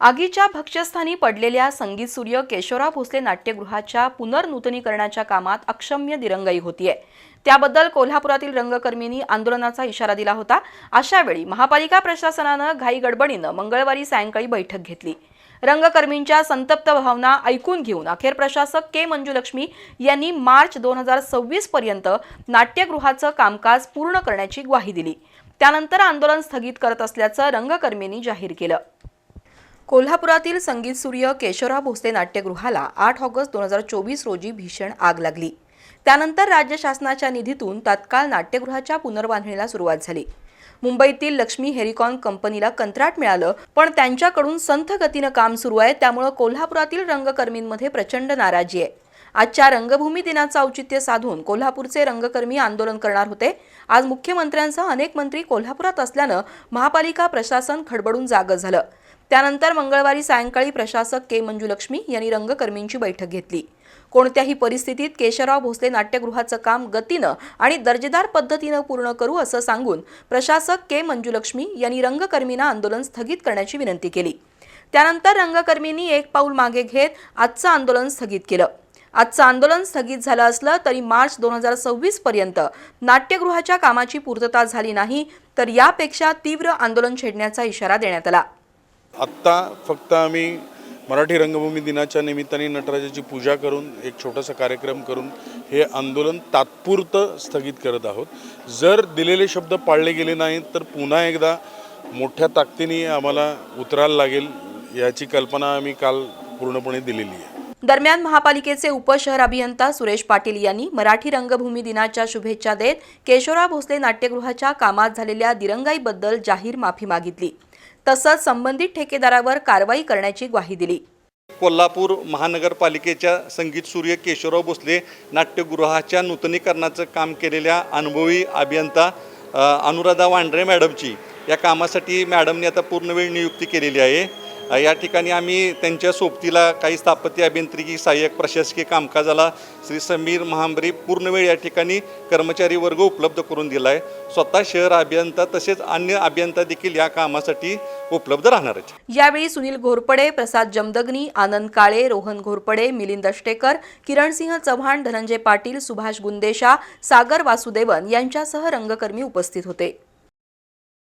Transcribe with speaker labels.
Speaker 1: आगीच्या भक्ष्यस्थानी पडलेल्या संगीत सूर्य केशवराव भोसले नाट्यगृहाच्या पुनर्नूतनीकरणाच्या कामात अक्षम्य दिरंगाई होतीये. त्याबद्दल कोल्हापुरातील रंगकर्मींनी आंदोलनाचा इशारा दिला होता. अशावेळी महापालिका प्रशासनानं घाई गडबडीनं मंगळवारी सायंकाळी बैठक घेतली. रंगकर्मींच्या संतप्त भावना ऐकून घेऊन अखेर प्रशासक के मंजुलक्ष्मी यांनी मार्च दोन हजार सव्वीस पर्यंत नाट्यगृहाचं कामकाज पूर्ण करण्याची ग्वाही दिली. त्यानंतर आंदोलन स्थगित करत असल्याचं रंगकर्मींनी जाहीर केलं. कोल्हापुरातील संगीत सूर्य केशवराव भोसले नाट्यगृहाला आठ ऑगस्ट दोन हजार चोवीस रोजी भीषण आग लागली. त्यानंतर राज्य शासनाच्या निधीतून तात्काळ नाट्यगृहाच्या पुनर्बांधणीला सुरुवात झाली. मुंबईतील लक्ष्मी हेरिकॉन कंपनीला कंत्राट मिळालं पण त्यांच्याकडून संथ गतीनं काम सुरू आहे त्यामुळं कोल्हापुरातील रंगकर्मींमध्ये प्रचंड नाराजी आहे. आजच्या रंगभूमी दिनाचं औचित्य साधून कोल्हापूरचे रंगकर्मी आंदोलन करणार होते. आज मुख्यमंत्र्यांसह अनेक मंत्री कोल्हापुरात असल्यानं महापालिका प्रशासन खडबडून जागं झालं. त्यानंतर मंगळवारी सायंकाळी प्रशासक के मंजुलक्ष्मी यांनी रंगकर्मींची बैठक घेतली. कोणत्याही परिस्थितीत केशवराव भोसले नाट्यगृहाचं काम गतीनं आणि दर्जेदार पद्धतीनं पूर्ण करू असं सांगून प्रशासक के मंजुलक्ष्मी यांनी रंगकर्मींना आंदोलन स्थगित करण्याची विनंती केली. त्यानंतर रंगकर्मींनी एक पाऊल मागे घेत आजचं आंदोलन स्थगित केलं. आजचं आंदोलन स्थगित झालं असलं तरी मार्च दोन हजार सव्वीस पर्यंत नाट्यगृहाच्या कामाची पूर्तता झाली नाही तर यापेक्षा तीव्र आंदोलन छेडण्याचा इशारा देण्यात आला.
Speaker 2: आत्ता फक्त आम्ही मराठी रंगभूमी दिनाच्या निमित्ताने नटराजाची पूजा करून एक छोटासा कार्यक्रम करून हे आंदोलन तात्पुरतं स्थगित करत आहोत. जर दिलेले शब्द पाळले गेले नाहीत तर पुन्हा एकदा मोठ्या ताकदीने आम्हाला उतरायला लागेल याची कल्पना आम्ही काल पूर्णपणे दिलेली आहे.
Speaker 1: दरम्यान महापालिकेचे उपशहर अभियंता सुरेश पाटील यांनी मराठी रंगभूमी दिनाच्या शुभेच्छा देत केशवराव भोसले नाट्यगृहाच्या कामात झालेल्या दिरंगाईबद्दल जाहीर माफी मागितली. तसंच संबंधित ठेकेदारावर कारवाई करण्याची ग्वाही दिली.
Speaker 3: कोल्हापूर महानगरपालिकेच्या संगीत सूर्य केशवराव भोसले नाट्यगृहाच्या नूतनीकरणाचं काम केलेल्या अनुभवी अभियंता अनुराधा वांढरे मॅडमची या कामासाठी मॅडमने आता पूर्णवेळ नियुक्ती केलेली आहे. या ठिकाणी आम्ही त्यांच्या सोबतीला काही स्थापत्य अभियांत्रिकी सहाय्यक प्रशासकीय कामकाजाला श्री समीर महांबरी पूर्णवेळ या ठिकाणी कर्मचारी वर्ग उपलब्ध करून दिला आहे स्वतः शहर अभियंता तसेच अन्य अभियंता देखील या कामासाठी उपलब्ध राहणार आहेत.
Speaker 1: यावेळी सुनील घोरपडे प्रसाद जमदग्नी आनंद काळे रोहन घोरपडे मिलिंद अष्टेकर किरणसिंह चव्हाण धनंजय पाटील सुभाष गुंदेशा सागर वासुदेवन यांच्यासह रंगकर्मी उपस्थित होते.